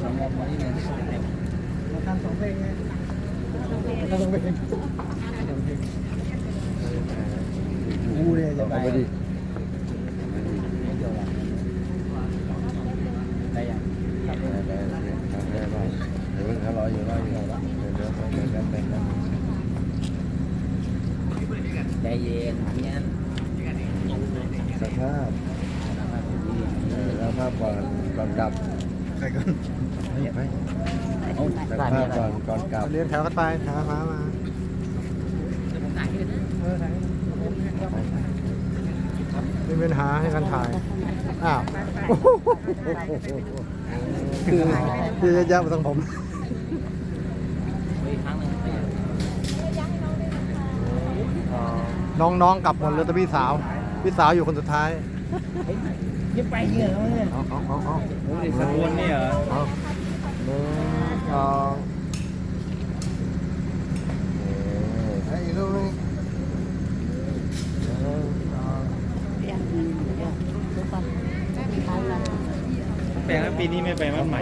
สมองนี้เนี่ยเต็มมาทำสองเพลงไงมาทำสองเพลงกูเนี่ยจะไปไปดิได้ยังครับได้ได้ได้ได้เดี๋ยวเขารออยู่รออยู่แล้วเดี๋ยวเดี๋ยวเดี๋ยวกันกันใจเย็นเย็นสภาพสภาพก่อนก่อนกลับ ใครกันไม่ไม่สภาพก่อนก่อนกลับเรียนแถวกันไปแถวฟ้ามาเออถ่ายไม่เป็นหาให้กันถ่าย อ้าวคือคือจะยับมาทางผมน้องๆกลับหมดเลยแต่พี่สาว พี่สาวอยู่คนสุดท้าย ยังไปเยอะเลยเอาเอาเอาเอาโอ้ยสกุลนี่เหรอเอาหนึ่งสองให้อีกรูปหนึงหนึ่งสองแปลงแล้วปีนี้ไม่ไปมันใหม่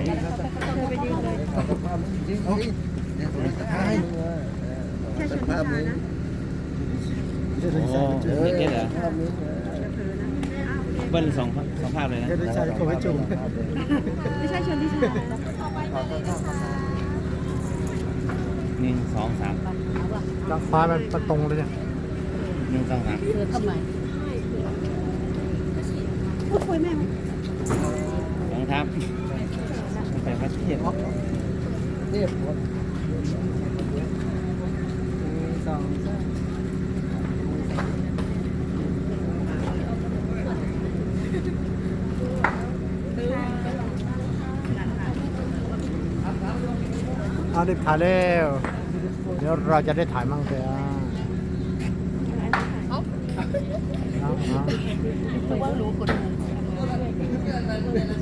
สภาพนี้เดี๋ยวใส่ไปจุ่มเด็กๆเหรอ เบิ้ลสองสองภาพเลยนะเดี๋ยวใส่ผมไปจุ่มไม่ใช่ชนที่ชนะหนึ่งสองสามด้านซ้ายมันมันตรงเลยเนี่ยหนึ่งสองสามเธอทำไมพูดคุยแม่ไหมสองทับไปพัดเทียบเรียบหมดสองสาม เอาได้ถ่ายแล้วเดี๋ยวเราจะได้ถ่ายมั่งเถอะเอาเอาคือว่ารู้กฎหมาย